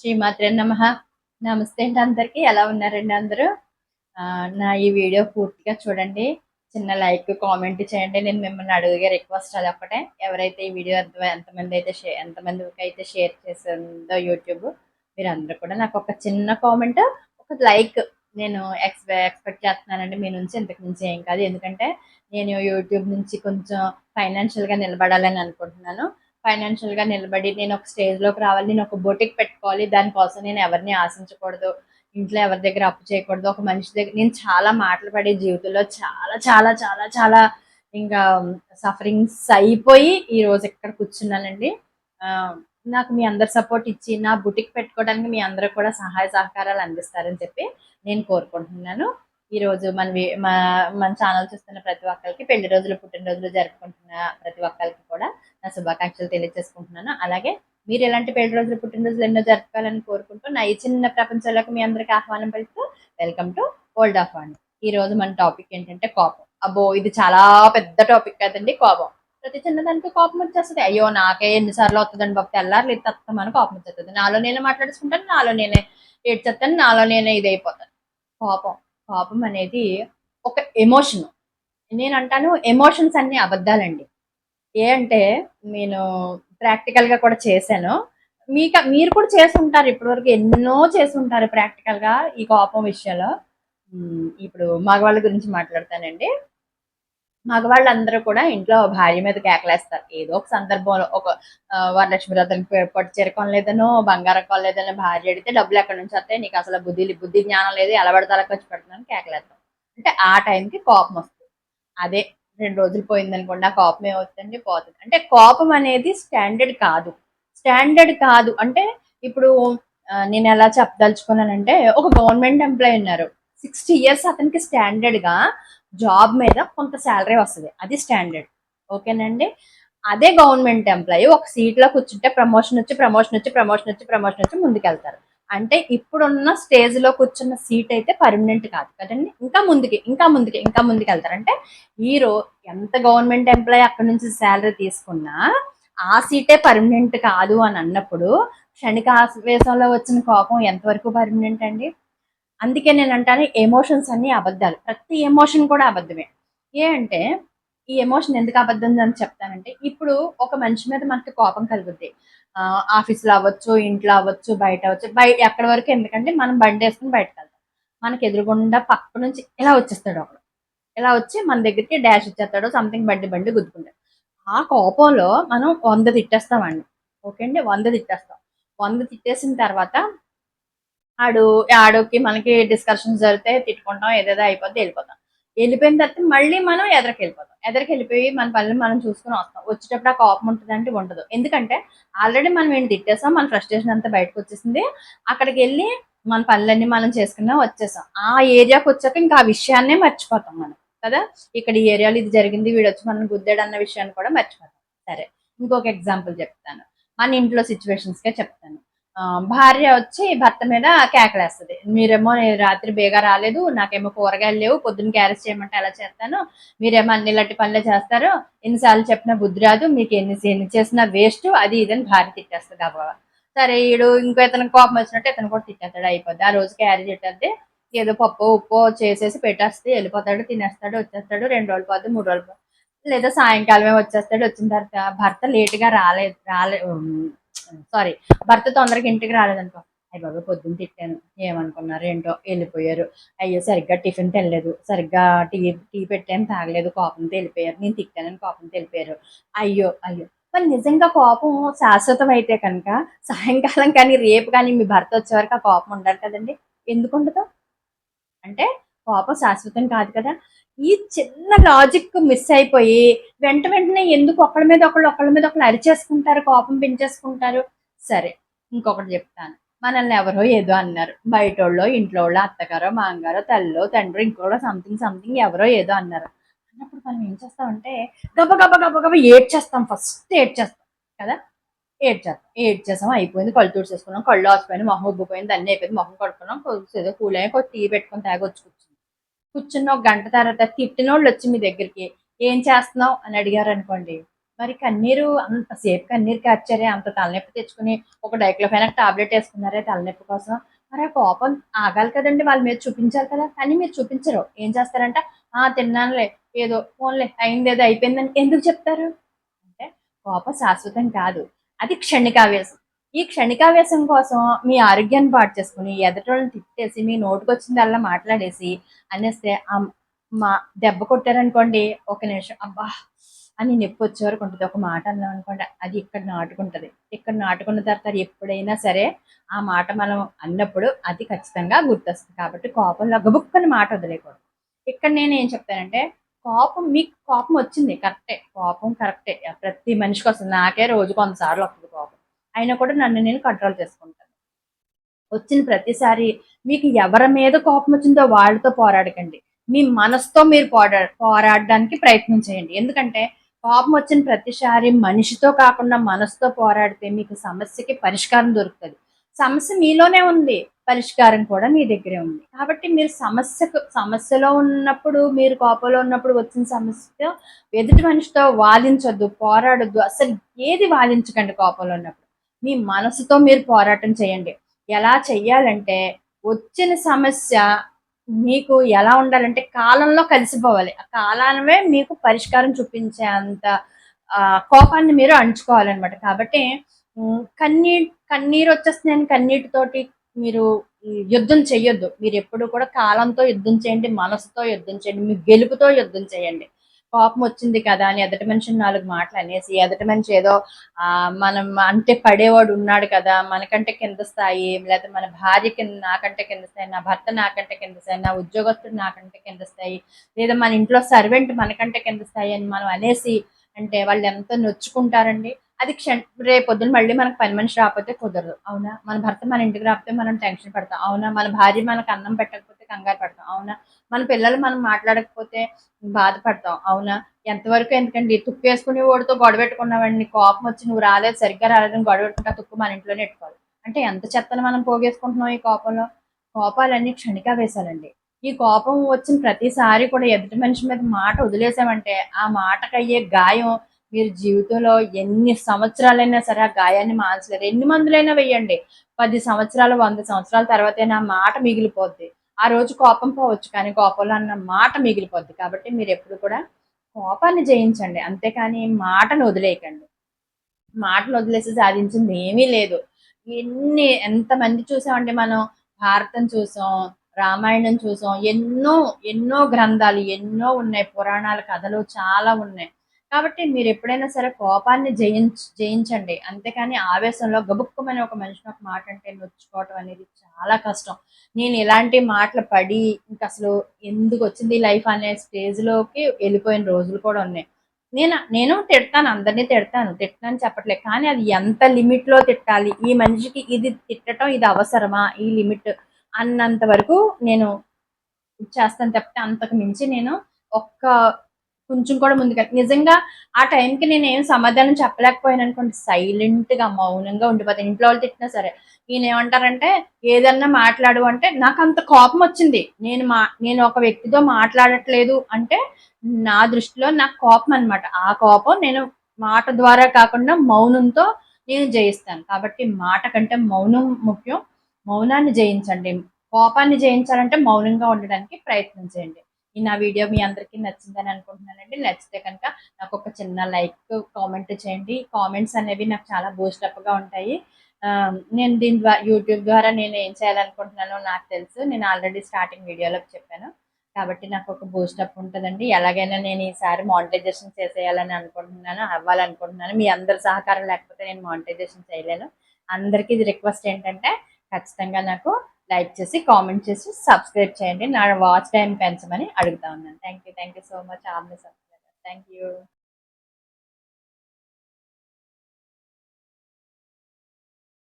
శ్రీమాత్రే నమ. నమస్తే అండి అందరికీ. ఎలా ఉన్నారండి అందరూ? నా ఈ వీడియో పూర్తిగా చూడండి. చిన్న లైక్ కామెంట్ చేయండి. నేను మిమ్మల్ని అడుగుగా రిక్వెస్ట్ అదొక్కటే ఎవరైతే ఈ వీడియో ఎంత ఎంతమంది అయితే షేర్ ఎంతమందికి అయితే షేర్ చేసిందో యూట్యూబ్ మీరు కూడా నాకు ఒక చిన్న కామెంట్ ఒక లైక్ నేను ఎక్స్ ఎక్స్పెక్ట్ చేస్తున్నానండి. మీ నుంచి ఇంతకు మించి ఏం కాదు. ఎందుకంటే నేను యూట్యూబ్ నుంచి కొంచెం ఫైనాన్షియల్గా నిలబడాలని అనుకుంటున్నాను. ఫైనాన్షియల్గా నిలబడి నేను ఒక స్టేజ్లోకి రావాలి నేను ఒక బొటిక్ పెట్టుకోవాలి దానికోసం నేను ఎవరిని ఆశించకూడదు ఇంట్లో ఎవరి దగ్గర అప్పు చేయకూడదు ఒక మనిషి దగ్గర నేను చాలా మాటలు పడే జీవితంలో చాలా చాలా చాలా చాలా ఇంకా సఫరింగ్స్ అయిపోయి ఈ రోజు ఇక్కడ కూర్చున్నానండి. నాకు మీ అందరు సపోర్ట్ ఇచ్చి నా బుటిక్ పెట్టుకోవడానికి మీ అందరూ కూడా సహాయ సహకారాలు అందిస్తారని చెప్పి నేను కోరుకుంటున్నాను. ఈరోజు మన మా మన ఛానల్ చూస్తున్న ప్రతి ఒక్కరికి పెళ్ళి రోజులు పుట్టినరోజులు జరుపుకుంటున్న ప్రతి ఒక్కరికి కూడా నా శుభాకాంక్షలు తెలియజేసుకుంటున్నాను. అలాగే మీరు ఎలాంటి పెళ్ళి రోజులు పుట్టినరోజులు ఎన్నో జరపాలని కోరుకుంటూ నా ఈ చిన్న ప్రపంచంలోకి మీ అందరికి ఆహ్వానం పెడుతూ welcome to old of one ఈ రోజు మన టాపిక్ ఏంటంటే కోపం. అబ్బో ఇది చాలా పెద్ద టాపిక్ కదండి కోపం. ప్రతి చిన్నదానికి కోపం వచ్చేస్తుంది. అయ్యో నాకే ఎన్నిసార్లు వస్తుందండి బాబు తెల్లారు లేదు తత్తమని కోపం వచ్చేస్తుంది. నాలో నేనే మాట్లాడుకుంటాను నాలో నేనే ఏడ్చేస్తాను నాలో నేనే ఇది అయిపోతాను కోపం. కోపం అనేది ఒక ఎమోషన్. నేను అంటాను ఎమోషన్స్ అన్ని అబద్ధాలండి. ఏ అంటే నేను ప్రాక్టికల్గా కూడా చేశాను. మీకు మీరు కూడా చేసి ఉంటారు ఇప్పటివరకు ఎన్నో చేసి ఉంటారు ప్రాక్టికల్గా ఈ కోపం విషయంలో. ఇప్పుడు మగవాళ్ళ గురించి మాట్లాడతానండి. మగవాళ్ళందరూ కూడా ఇంట్లో భార్య మీద కేకలేస్తారు. ఏదో ఒక సందర్భంలో ఒక వరలక్ష్మి రథం పట్టు చీర కొనలేదనో బంగారం కొనలేదనో భార్య అడిగితే డబ్బులు ఎక్కడి నుంచి వస్తాయి? నీకు అసలు బుద్ధి బుద్ధి జ్ఞానం లేదు. ఎలా పడితే అలా ఖర్చు పెడుతున్నాను కేకలేస్తాం. అంటే ఆ టైంకి కోపం వస్తుంది. అదే రెండు రోజులు పోయింది అనుకోండి ఆ కోపం ఏమవుతుందండి పోతుంది. అంటే కోపం అనేది స్టాండర్డ్ కాదు. స్టాండర్డ్ కాదు. అంటే ఇప్పుడు నేను ఎలా చెప్పదలుచుకున్నానంటే ఒక గవర్నమెంట్ ఎంప్లాయీ ఉన్నారు. సిక్స్టీ ఇయర్స్ అతనికి స్టాండర్డ్గా జాబ్ మీద కొంత శాలరీ వస్తుంది. అది స్టాండర్డ్. ఓకేనండి? అదే గవర్నమెంట్ ఎంప్లాయీ ఒక సీట్లో కూర్చుంటే ప్రమోషన్ వచ్చి ప్రమోషన్ వచ్చి ప్రమోషన్ వచ్చి ప్రమోషన్ వచ్చి ముందుకెళ్తారు. అంటే ఇప్పుడున్న స్టేజ్లో కూర్చున్న సీట్ అయితే పర్మనెంట్ కాదు కదండి. ఇంకా ముందుకి ఇంకా ముందుకి ఇంకా ముందుకు వెళ్తారంటే హీరో ఎంత గవర్నమెంట్ ఎంప్లాయీ అక్కడ నుంచి శాలరీ తీసుకున్నా ఆ సీటే పర్మనెంట్ కాదు అని అన్నప్పుడు క్షణిక ఆవేశంలో వచ్చిన కోపం ఎంతవరకు పర్మనెంట్ అండి? అందుకే నేను అంటాను ఎమోషన్స్ అన్ని అబద్ధాలు. ప్రతి ఎమోషన్ కూడా అబద్ధమే. ఏ అంటే ఈ ఎమోషన్ ఎందుకు అబద్ధం అని చెప్తానంటే ఇప్పుడు ఒక మనిషి మీద మనకి కోపం కలుగుద్ది. ఆ, ఆఫీస్లో అవ్వచ్చు ఇంట్లో అవ్వచ్చు బయట అవ్వచ్చు బయట ఎక్కడి వరకు ఎందుకంటే మనం బండి వేసుకుని బయటకు వెళ్తాం. మనకి ఎదురుగుండా పక్క నుంచి ఇలా వచ్చేస్తాడు ఒకడు. ఇలా వచ్చి మన దగ్గరికి డాష్ ఇచ్చేస్తాడు సంథింగ్ బండి బండి గుద్దుకుంటాడు. ఆ కోపంలో మనం వంద తిట్టేస్తామండి ఓకే అండి? వంద తిట్టేస్తాం. వంద తిట్టేసిన తర్వాత ఆడు ఆడోకి మనకి డిస్కషన్స్ జరిగితే తిట్టుకుంటాం ఏదేదో అయిపోతే వెళ్ళిపోతాం. వెళ్ళిపోయిన తర్వాత మళ్ళీ మనం ఎదరికి వెళ్ళిపోతాం ఎదరికి వెళ్ళిపోయి మన పనులు మనం చూసుకుని వస్తాం. వచ్చేటప్పుడు ఆ కోపం ఉంటుంది అంటే ఉండదు. ఎందుకంటే ఆల్రెడీ మనం ఏంటి తిట్టేసాం మన ఫ్రస్ట్రేషన్ అంతా బయటకు వచ్చేసింది. అక్కడికి వెళ్ళి మన పనులన్నీ మనం చేసుకున్నా వచ్చేసాం. ఆ ఏరియాకి వచ్చాక ఇంకా ఆ విషయాన్నే మర్చిపోతాం మనం. కదా? ఇక్కడ ఈ ఏరియాలో ఇది జరిగింది వీడు వచ్చి మనం గుద్దాడు అన్న విషయాన్ని కూడా మర్చిపోతాం. సరే ఇంకొక ఎగ్జాంపుల్ చెప్తాను. మన ఇంట్లో సిచ్యువేషన్స్గా చెప్తాను. భార్య వచ్చి భర్త మీద కేకలేస్తుంది. మీరేమో రాత్రి బేగా రాలేదు నాకేమో కూరగాయలు లేవు పొద్దున్న క్యారెస్ చేయమంటే ఎలా చేస్తాను? మీరేమో అన్ని ఇలాంటి పనులే చేస్తారు. ఎన్నిసార్లు చెప్పినా బుద్ధి రాదు మీకు ఎన్ని ఎన్ని చేసినా వేస్ట్ అది ఇదని భార్య తిట్టేస్తుంది అబ్బా సరే ఈడు ఇంకో ఇతనికి కోపం వచ్చినట్టు ఇతను కూడా తిట్టేస్తాడు అయిపోద్ది. ఆ రోజు క్యారీ తిట్టేస్తే ఏదో పప్పు ఉప్పు చేసేసి పెట్టేస్తే వెళ్ళిపోతాడు తినేస్తాడు వచ్చేస్తాడు. రెండు రోజులు పోద్ది మూడు రోజులు లేదా సాయంకాలమే వచ్చేస్తాడు. వచ్చిన తర్వాత భర్త లేట్గా రాలేదు రాలే సారీ భర్త తొందరగా ఇంటికి రాలేదనుకో అయ్యి బాబా పొద్దున్న తిట్టాను. ఏమనుకున్నారు ఏంటో? వెళ్ళిపోయారు. అయ్యో సరిగ్గా టిఫిన్ తినలేదు. సరిగ్గా టీ టీ పెట్టాను తాగలేదు. కోపంతో వెళ్ళిపోయారు నేను తిట్టానని కోపంతో వెళ్ళిపోయారు అయ్యో అయ్యో. మరి నిజంగా కోపం శాశ్వతం అయితే కనుక సాయంకాలం కానీ రేపు కానీ మీ భర్త వచ్చేవరకు ఆ కోపం ఉండాలి కదండి. ఎందుకు ఉండదు? అంటే కోపం శాశ్వతం కాదు కదా. ఈ చిన్న లాజిక్ మిస్ అయిపోయి వెంట వెంటనే ఎందుకు ఒకళ్ళ మీద ఒకళ్ళు ఒకళ్ళ మీద ఒకళ్ళు అరిచేసుకుంటారు కోపం పెంచేసుకుంటారు? సరే ఇంకొకటి చెప్తాను. మనల్ని ఎవరో ఏదో అన్నారు. బయట వాళ్ళు ఇంట్లో వాళ్ళు అత్తగారో మామగారో తల్లో తండ్రి ఇంకోళ్ళో సంథింగ్ సంథింగ్ ఎవరో ఏదో అన్నారు. అన్నప్పుడు మనం ఏం చేస్తామంటే గబ గబ గబ గబ ఏడ్చేస్తాం. ఫస్ట్ ఏడ్చేస్తాం కదా? ఏడ్చేస్తాం. ఏడ్చేసాం అయిపోయింది. కళ్ళు తుడిచేసుకున్నాం. కళ్ళు ఆసిపోయింది మొహం ఉబ్బిపోయింది. అన్నీ అయిపోయింది. మొహం కడుక్కున్నాం. ఏదో కూల్ కొద్ది టీ పెట్టుకుని తాగొచ్చుకొచ్చు కూర్చున్నాం కూర్చున్న ఒక గంట తర్వాత తిట్టినోళ్ళు వచ్చి మీ దగ్గరికి ఏం చేస్తున్నావు? అని అడిగారు అనుకోండి మరి కన్నీరు అంతసేపు కన్నీరు కార్చారే అంత తలనొప్పి తెచ్చుకుని ఒక డైక్లోఫెనక్ టాబ్లెట్ వేసుకున్నారే తలనొప్పి కోసం. మరి ఆ కోపం ఆగాలి కదండి వాళ్ళ మీద చూపించాలి కదా. కానీ మీరు చూపించరు. ఏం చేస్తారంటే? ఆ తిన్నానులే ఏదో ఫోన్లే అయింది ఏదో అయిపోయిందని ఎందుకు చెప్తారు? అంటే కోపం శాశ్వతం కాదు. అది క్షణికావేశం ఈ క్షణికావేశం కోసం మీ ఆరోగ్యాన్ని పాటు చేసుకుని ఎదటోళ్ళని తిట్టేసి మీ నోటుకొచ్చిందల్లా మాట్లాడేసి అనేస్తే మా దెబ్బ కొట్టారనుకోండి ఒక నిమిషం అబ్బా అని నొప్పి వచ్చే వరకు ఉంటుంది. ఒక మాట అన్నాం అనుకోండి అది ఇక్కడ నాటుకుంటుంది. ఇక్కడ నాటుకున్న తర్వాత ఎప్పుడైనా సరే ఆ మాట మనం అన్నప్పుడు అది ఖచ్చితంగా గుర్తొస్తుంది. కాబట్టి కోపంలో గబుక్కని మాట వదిలేకూడదు ఇక్కడ నేను ఏం చెప్తానంటే కోపం మీకు కోపం వచ్చింది కరెక్టే. కోపం కరెక్టే. ప్రతి మనిషికి వస్తుంది. నాకే రోజు కొంతసార్లు వస్తుంది కోపం. అయినా కూడా నన్ను నేను కంట్రోల్ చేసుకుంటాను. వచ్చిన ప్రతిసారి మీకు ఎవరి మీద కోపం వచ్చిందో వాళ్ళతో పోరాడకండి. మీ మనసుతో మీరు పోరా పోరాడడానికి ప్రయత్నం చేయండి. ఎందుకంటే కోపం వచ్చిన ప్రతిసారి మనిషితో కాకుండా మనసుతో పోరాడితే మీకు సమస్యకి పరిష్కారం దొరుకుతుంది. సమస్య మీలోనే ఉంది పరిష్కారం కూడా మీ దగ్గరే ఉంది. కాబట్టి మీరు సమస్యకు సమస్యలో ఉన్నప్పుడు మీరు కోపంలో ఉన్నప్పుడు వచ్చిన సమస్యతో ఎదుటి మనిషితో వాదించొద్దు పోరాడొద్దు. అసలు ఏది వాదించకండి కోపంలో ఉన్నప్పుడు? మీ మనసుతో మీరు పోరాటం చేయండి. ఎలా చెయ్యాలంటే వచ్చిన సమస్య మీకు ఎలా ఉండాలంటే కాలంలో కలిసిపోవాలి. ఆ కాలానమే మీకు పరిష్కారం చూపించే అంత కోపాన్ని మీరు అంచుకోవాలన్నమాట. కాబట్టి కన్నీ కన్నీరు వచ్చేస్తున్నాయని కన్నీటితోటి మీరు యుద్ధం చేయొద్దు మీరు ఎప్పుడు కూడా కాలంతో యుద్ధం చేయండి మనసుతో యుద్ధం చేయండి మీ గెలుపుతో యుద్ధం చేయండి. కోపం వచ్చింది కదా అని ఎదటి మనిషిని నాలుగు మాటలు అనేసి ఎదటి మనిషి ఏదో ఆ మనం అంటే పడేవాడు ఉన్నాడు కదా మనకంటే కింద స్థాయి లేదా మన భార్య కింద నాకంటే కింద స్థాయి నా భర్త నాకంటే కింద స్థాయి నా ఉద్యోగస్తుడు నాకంటే కింద స్థాయి లేదా మన ఇంట్లో సర్వెంట్ మనకంటే కింద స్థాయి అని మనం అనేసి అంటే వాళ్ళు ఎంత నొచ్చుకుంటారండి? అది క్షణ రేపొద్దున మళ్ళీ మనకు పని మనిషి రాకపోతే కుదరదు. అవునా? మన భర్త మన ఇంటికి రాకపోతే మనం టెన్షన్ పడతాం. అవునా? మన భార్య మనకు అన్నం పెట్టకపోతే కంగారు పడతాం. అవునా? మన పిల్లలు మనం మాట్లాడకపోతే బాధపడతాం. అవునా? ఎంతవరకు ఎందుకండి? తుక్కు వేసుకుని ఓడితో గొడపెట్టుకున్నావండి కోపం వచ్చి నువ్వు రాలేదు సరిగ్గా రాలేదని గొడవ పెట్టుకుంటా తుక్కు మన ఇంట్లోనే పెట్టుకోవాలి. అంటే ఎంత చెత్తను మనం పోగేసుకుంటున్నాం ఈ కోపంలో? కోపాలన్నీ క్షణిక వేశాలండి. ఈ కోపం వచ్చిన ప్రతిసారి కూడా ఎదుటి మనిషి మీద మాట వదిలేసామంటే ఆ మాటకయ్యే గాయం మీరు జీవితంలో ఎన్ని సంవత్సరాలైనా సరే ఆ గాయాన్ని మాల్చలేరు ఎన్ని మందులైనా వెయ్యండి పది సంవత్సరాలు వంద సంవత్సరాల తర్వాత ఆ మాట మిగిలిపోద్ది. ఆ రోజు కోపం పోవచ్చు కానీ కోపంలో అన్న మాట మిగిలిపోద్ది. కాబట్టి మీరు ఎప్పుడు కూడా కోపాన్ని జయించండి. అంతేకాని మాటను వదిలేయకండి. మాటను వదిలేసి సాధించింది ఏమీ లేదు. ఎన్ని ఎంతమంది చూసామంటే మనం? భారతం చూసాం రామాయణం చూసాం. ఎన్నో ఎన్నో గ్రంథాలు ఎన్నో ఉన్నాయి. పురాణాల కథలు చాలా ఉన్నాయి. కాబట్టి మీరు ఎప్పుడైనా సరే కోపాన్ని జయించ జయించండి. అంతేకాని ఆవేశంలో గబుక్కుమని ఒక మనిషిని ఒక మాట అంటే నొచ్చుకోవటం అనేది చాలా కష్టం. నేను ఇలాంటి మాటలు పడి ఇంకా అసలు ఎందుకు వచ్చింది లైఫ్ అనే స్టేజ్లోకి వెళ్ళిపోయిన రోజులు కూడా ఉన్నాయి. నేను నేను తిడతాను అందరినీ తిడతాను. తిట్టనని చెప్పట్లేదు. కానీ అది ఎంత లిమిట్లో తిట్టాలి? ఈ మనిషికి ఇది తిట్టడం ఇది అవసరమా? ఈ లిమిట్ అన్నంత వరకు నేను చేస్తాను తప్పితే అంతకు మించి నేను ఒక్క కొంచెం కూడా ముందుగా. నిజంగా ఆ టైంకి నేను ఏం సమాధానం చెప్పలేకపోయాను అనుకోండి సైలెంట్గా మౌనంగా ఉండిపోతాను. ఇంట్లో వాళ్ళు తిట్టినా సరే. ఈయన ఏమంటారంటే ఏదన్నా మాట్లాడు అంటే నాకు అంత కోపం వచ్చింది. నేను మా నేను ఒక వ్యక్తితో మాట్లాడట్లేదు అంటే నా దృష్టిలో నాకు కోపం అనమాట ఆ కోపం నేను మాట ద్వారా కాకుండా మౌనంతో నేను జయిస్తాను. కాబట్టి మాట కంటే మౌనం ముఖ్యం. మౌనాన్ని జయించండి. కోపాన్ని జయించాలంటే మౌనంగా ఉండడానికి ప్రయత్నం చేయండి. ఈ నా వీడియో మీ అందరికీ నచ్చిందని అనుకుంటున్నానండి. నచ్చితే కనుక నాకు ఒక చిన్న లైక్ కామెంట్ చేయండి. కామెంట్స్ అనేవి నాకు చాలా బూస్టప్గా ఉంటాయి. నేను దీని ద్వారా యూట్యూబ్ ద్వారా నేను ఏం చేయాలనుకుంటున్నానో నాకు తెలుసు. నేను ఆల్రెడీ స్టార్టింగ్ వీడియోలో చెప్పాను. కాబట్టి నాకు ఒక బూస్టప్ ఉంటుందండి. ఎలాగైనా నేను ఈసారి మానిటైజేషన్ చేసేయాలని అనుకుంటున్నాను అవ్వాలనుకుంటున్నాను. మీ అందరి సహకారం లేకపోతే నేను మానిటైజేషన్ చేయలేను. అందరికీ ఇది రిక్వెస్ట్ ఏంటంటే ఖచ్చితంగా నాకు లైక్ చేసి కామెంట్ చేసి సబ్స్క్రైబ్ చేయండి. నా వాచ్ టైం పెంచమని అడుగుతా ఉన్నాను. Thank you thank you so much all my subscriber. Thank you